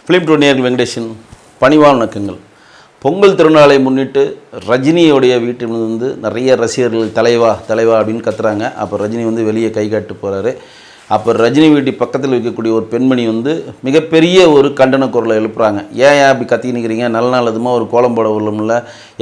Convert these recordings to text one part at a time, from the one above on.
Film டூனியர் Venkatesan பணிவான வணக்கங்கள் பொங்கல் திருநாளை முன்னிட்டு ரஜினியோடைய வீட்டில் வந்து நிறைய ரசிகர்கள் தலைவா தலைவா அப்படின்னு கத்துறாங்க. அப்போ ரஜினி வந்து வெளியே கை காட்டு போகிறாரு அப்போ ரஜினி வீட்டு பக்கத்தில் இருக்கக்கூடிய ஒரு பெண்மணி வந்து மிகப்பெரிய ஒரு கண்டன குரலை எழுப்புறாங்க. ஏன் ஏன் அப்படி கத்திக்கிறீங்க நல்ல நாள் அதுமா ஒரு கோலம் போட உள்ளமில்ல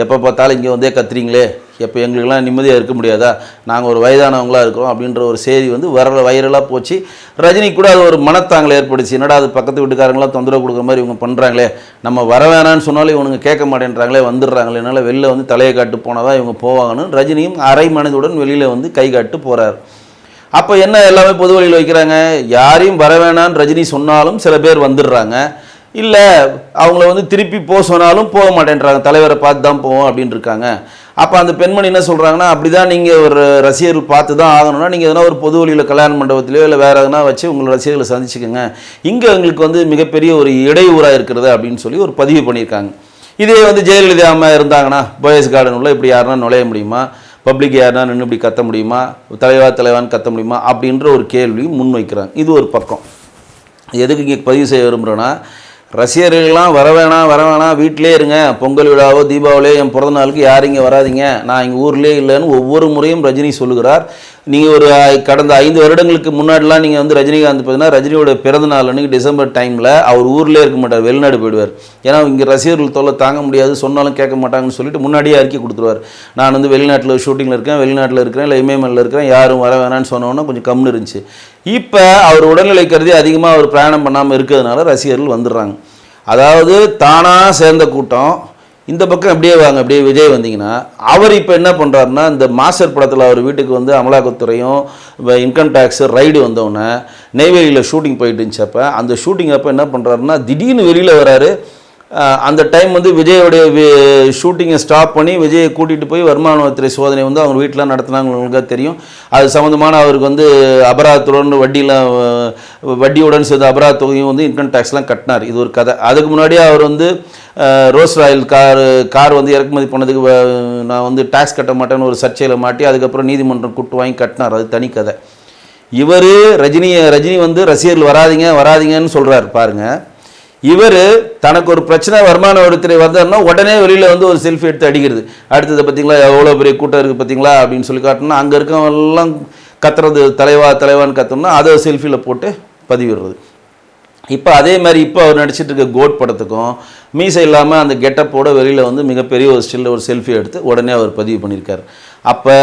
எப்போ பார்த்தாலும் இங்கே வந்தே கத்துறீங்களே. எப்போ எங்களுக்கெல்லாம் நிம்மதியாக இருக்க முடியாதா? நாங்கள் ஒரு வயதானவங்களாக இருக்கிறோம். அப்படின்ற ஒரு செய்தி வந்து வர வைரலாக போச்சு. ரஜினி கூட அது ஒரு மனத்தாங்களை ஏற்படுச்சு. என்னடா அது பக்கத்து வீட்டுக்காரங்களாம் தொந்தரவு கொடுக்குற மாதிரி இவங்க பண்ணுறாங்களே நம்ம வர வேணான்னு சொன்னாலும் இவனுங்க கேட்க மாட்டேன்றாங்களே வந்துடுறாங்களே. என்னால் வெளில வந்து தலையை காட்டு போனால் தான் இவங்க போவாங்கன்னு ரஜினியும் அரை மனதுடன் வெளியில் வந்து கை காட்டு போகிறார் அப்போ என்ன எல்லாமே பொது வழியில் வைக்கிறாங்க? யாரையும் வர வேணான்னு ரஜினி சொன்னாலும் சில பேர் வந்துடுறாங்க. இல்லை அவங்கள வந்து திருப்பி போக சொன்னாலும் போக மாட்டேன்றாங்க. தலைவரை பார்த்து தான் போவோம் அப்படின்னு இருக்காங்க. அப்போ அந்த பெண்மணி என்ன சொல்கிறாங்கன்னா அப்படி தான் நீங்கள் ஒரு ரசிகர்கள் பார்த்து தான் ஆகணும்னா நீங்கள் எதனா ஒரு பொது வழியில் கல்யாண மண்டபத்திலையோ இல்லை வேறு எதனா வச்சு உங்களை ரசிகர்களை சந்திச்சுக்கோங்க. இங்கே எங்களுக்கு வந்து மிகப்பெரிய ஒரு இடையூறாக இருக்கிறது அப்படின்னு சொல்லி ஒரு பதிவு பண்ணியிருக்காங்க. இதே வந்து ஜெயலலிதா அம்மா இருந்தாங்கன்னா போயஸ் கார்டன் உள்ள இப்படி யாருன்னா நுழைய முடியுமா? பப்ளிக் யாருன்னா நின்று இப்படி கத்த முடியுமா? தலைவா தலைவான்னு கத்த முடியுமா? அப்படின்ற ஒரு கேள்வியும் முன்வைக்கிறாங்க. இது ஒரு பக்கம். எதுக்கு இங்கே பதிவு செய்ய விரும்புகிறேன்னா ரசிகர்கள்லாம் வர வேணாம் வர வேணாம் வீட்டிலே இருங்க. பொங்கல் விழாவோ தீபாவளியோ என் பிறந்த நாளுக்கு யாரும் இங்கே வராதீங்க. நான் இங்கே ஊர்லேயே இல்லைன்னு ஒவ்வொரு முறையும் ரஜினி சொல்லுகிறார். நீங்கள் ஒரு கடந்த ஐந்து வருடங்களுக்கு முன்னாடிலாம் நீங்கள் வந்து ரஜினிகாந்த் பார்த்தீங்கன்னா ரஜினியோட பிறந்த நாள் அன்றைக்கி டிசம்பர் டைமில் அவர் ஊர்லேயே இருக்க மாட்டார் வெளிநாடு போயிடுவார். ஏன்னா இங்கே ரசிகர்கள் தொல்லை தாங்க முடியாது சொன்னாலும் கேட்க மாட்டாங்கன்னு சொல்லிட்டு முன்னாடியே அறிக்கை கொடுத்துருவார். நான் வந்து வெளிநாட்டில் ஷூட்டிங்கில் இருக்கேன் வெளிநாட்டில் இருக்கிறேன் இல்லை இமயமலில் இருக்கிறேன் யாரும் வர வேணான்னு சொன்னோன்னா கொஞ்சம் கம்னு இருந்துச்சு. இப்போ அவர் உடல்நிலை கருதி அதிகமாக அவர் பிரயாணம் பண்ணாமல் இருக்கிறதுனால ரசிகர்கள் வந்துடுறாங்க. அதாவது தானாக சேர்ந்த கூட்டம் இந்த பக்கம் அப்படியே வாங்க அப்படியே விஜய் வந்தீங்கன்னா அவர் இப்போ என்ன பண்ணுறாருன்னா இந்த மாஸ்டர் படத்தில் அவர் வீட்டுக்கு வந்து அமலாக்கத்துறையும் இப்போ இன்கம் டேக்ஸு ரைடு வந்தோடனே நெய்வேலியில் ஷூட்டிங் போயிட்டு இருந்துச்சப்போ அந்த ஷூட்டிங் அப்போ என்ன பண்ணுறாருன்னா திடீர்னு வெளியில் வராரு. அந்த டைம் வந்து விஜயோடைய ஷூட்டிங்கை ஸ்டாப் பண்ணி விஜயை கூட்டிகிட்டு போய் வருமானத்துறை சோதனை வந்து அவங்க வீட்டில் நடத்தினாங்க உங்களுக்கு தெரியும். அது சம்மந்தமான அவருக்கு வந்து அபராதத்துடன் வட்டியெலாம் வட்டியுடன் சேர்ந்து அபராத தொகையும் வந்து இன்கம் டேக்ஸ்லாம் கட்டினார். இது ஒரு கதை. அதுக்கு முன்னாடியே அவர் வந்து ரோஸ் ராயல் கார் கார் வந்து இறக்குமதி பண்ணதுக்கு நான் வந்து டேக்ஸ் கட்ட மாட்டேன்னு ஒரு சர்ச்சையில் மாட்டி அதுக்கப்புறம் நீதிமன்றம் கூட்டு வாங்கி கட்டினார். அது தனி கதை. இவர் ரஜினியை ரஜினி வந்து ரசிகர்கள் வராதிங்க வராதிங்கன்னு சொல்கிறார் பாருங்கள் இவர் தனக்கு ஒரு பிரச்சனை வருமான வரித்துறை வந்தாருன்னா உடனே வெளியில் வந்து ஒரு செல்ஃபி எடுத்து அடிக்கிறது. அடுத்தது பார்த்தீங்களா எவ்வளோ பெரிய கூட்டம் இருக்குது பார்த்தீங்களா அப்படின்னு சொல்லி காட்டினா அங்கே இருக்கவெல்லாம் கத்துறது தலைவா தலைவான்னு கத்தோம்னா அதை செல்ஃபியில் போட்டு பதிவிடுறது. இப்போ அதே மாதிரி இப்போ அவர் நடிச்சிட்டு இருக்க கோட் படத்துக்கும் மீசை இல்லாமல் அந்த கெட்டப்போட வெளியில் வந்து மிகப்பெரிய ஒரு ஸ்டில்ல ஒரு செல்ஃபி எடுத்து உடனே அவர் பதிவு பண்ணியிருக்காரு. அப்போ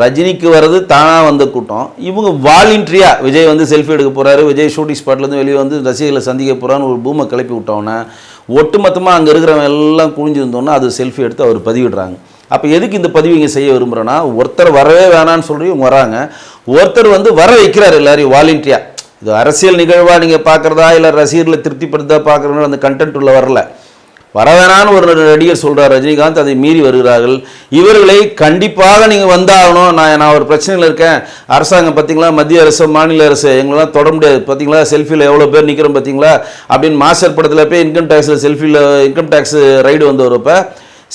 ரஜினிக்கு வர்றது தானாக வந்த கூட்டம். இவங்க வாலண்டரியாக விஜய் வந்து செல்ஃபி எடுக்க போகிறாரு விஜய் ஷூட்டிங் ஸ்பாட்லேருந்து வெளியே வந்து ரசிகர்களை சந்திக்க போகிறான்னு ஒரு பூமை கிளப்பி விட்டோன்னே ஒட்டுமொத்தமாக அங்கே இருக்கிறவங்க எல்லாம் குழிஞ்சிருந்தோன்னா அது செல்ஃபி எடுத்து அவர் பதிவிடுறாங்க. அப்போ எதுக்கு இந்த பதிவு இங்கே செய்ய விரும்புகிறேன்னா ஒருத்தர் வரவே வேணான்னு சொல்லி இவங்க வராங்க. ஒருத்தர் வந்து வர வைக்கிறார் எல்லாரையும் வாலண்டியாக இது அரசியல் நிகழ்வாக நீங்கள் பார்க்குறதா இல்லை ரசிகர்களை திருப்திப்படுத்தா பார்க்குறதா அந்த கண்டென்ட் உள்ள வரல. வரவேணான்னு ஒரு நடிகர் சொல்கிறார் ரஜினிகாந்த். அதை மீறி வருகிறார்கள். இவர்களை கண்டிப்பாக நீங்கள் வந்தாகணும். நான் நான் ஒரு பிரச்சனையில் இருக்கேன். அரசாங்கம் பார்த்தீங்களா மத்திய அரசு மாநில அரசு எங்களெல்லாம் தொட முடியாது. பார்த்தீங்களா செல்ஃபியில் எவ்வளோ பேர் நிற்கிறோம் பார்த்தீங்களா அப்படின்னு மாஸ்டர் படத்தில் போய் இன்கம் டேக்ஸில் செல்ஃபியில் இன்கம் டேக்ஸ் ரைடு வந்து வரப்போ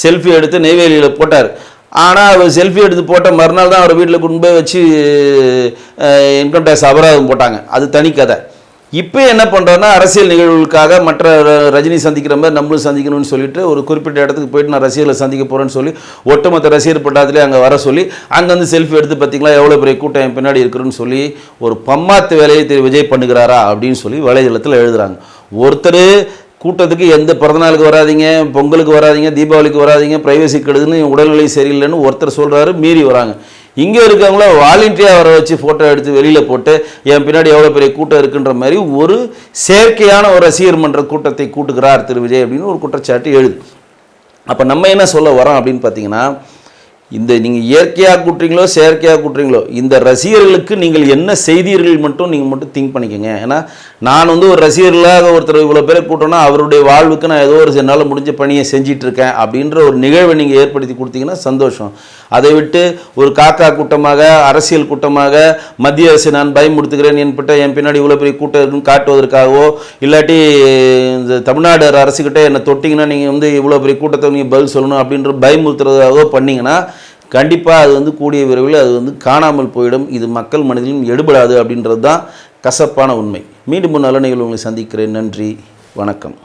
செல்ஃபி எடுத்து நெய்வேலியில் போட்டார். ஆனால் அவர் செல்ஃபி எடுத்து போட்ட மறுநாள் தான் அவர் வீட்டில் கொண்டு போய் வச்சு இன்கம் டேக்ஸ் அபராதம் போட்டாங்க. அது தனி கதை. இப்போ என்ன பண்ணுறோன்னா அரசியல் நிகழ்வுகளுக்காக மற்ற ரஜினி சந்திக்கிற மாதிரி நம்மளும் சந்திக்கணும்னு சொல்லிட்டு ஒரு குறிப்பிட்ட இடத்துக்கு போயிட்டு நான் ரசிகர்களை சந்திக்க போகிறேன்னு சொல்லி ஒட்டுமொத்த ரசிகர் பட்டாத்திலே அங்கே வர சொல்லி அங்கேருந்து செல்ஃபி எடுத்து பார்த்தீங்களா எவ்வளோ பெரிய கூட்டம் பின்னாடி இருக்குன்னு சொல்லி ஒரு பம்மாத்து வேலையை திரு விஜய் பண்ணுகிறாரா அப்படின்னு சொல்லி வலைதளத்தில் எழுதுகிறாங்க ஒருத்தர் கூட்டத்துக்கு எந்த பிறந்தநாளுக்கு வராதிங்க பொங்கலுக்கு வராதீங்க தீபாவளிக்கு வராதிங்க ப்ரைவசி கெடுதுன்னு உடல்நிலை சரியில்லைன்னு ஒருத்தர் சொல்கிறாரு மீறி வராங்க. இங்கே இருக்கவங்கள வாலண்டியாக வர வச்சு ஃபோட்டோ எடுத்து வெளியில் போட்டு என் பின்னாடி எவ்வளோ பெரிய கூட்டம் இருக்குன்ற மாதிரி ஒரு செயற்கையான ஒரு ரசிகர் மன்ற கூட்டத்தை கூட்டுகிறார் திரு விஜய் அப்படின்னு ஒரு குற்றச்சாட்டு எழுது. அப்போ நம்ம என்ன சொல்ல வரோம் அப்படின்னு பார்த்தீங்கன்னா இந்த நீங்கள் இயற்கையாக கூட்டுறீங்களோ செயற்கையாக கூட்டுறீங்களோ இந்த ரசிகர்களுக்கு நீங்கள் என்ன செய்தீர்கள் மட்டும் நீங்கள் மட்டும் திங்க் பண்ணிக்கோங்க. ஏன்னா நான் வந்து ஒரு ரசிகர்களாக ஒருத்தர் இவ்வளோ பேரை கூட்டோன்னா அவருடைய வாழ்வுக்கு நான் ஏதோ ஒரு என்னால் முடிஞ்ச பணியை செஞ்சிட்ருக்கேன் அப்படின்ற ஒரு நிகழ்வை நீங்கள் ஏற்படுத்தி கொடுத்தீங்கன்னா சந்தோஷம். அதை விட்டு ஒரு காக்கா கூட்டமாக அரசியல் கூட்டமாக மத்திய அரசு நான் பயமுடுத்துகிறேன் என்பட்ட என் பின்னாடி இவ்வளோ பெரிய கூட்டம் காட்டுவதற்காகவோ இல்லாட்டி இந்த தமிழ்நாடு அரசுக்கிட்ட என்னை தொட்டிங்கன்னா நீங்கள் வந்து இவ்வளோ பெரிய கூட்டத்தை நீங்கள் பதில் சொல்லணும் அப்படின்ற பயமுறுத்துறதாகவோ பண்ணீங்கன்னா கண்டிப்பாக அது வந்து கூடிய விரைவில் அது வந்து காணாமல் போயிடும். இது மக்கள் மனதிலும் எடுபடாது அப்படின்றது தான் கசப்பான உண்மை. மீண்டும் நல்ல நிகழ்வுகளை உங்களை சந்திக்கிறேன். நன்றி. வணக்கம்.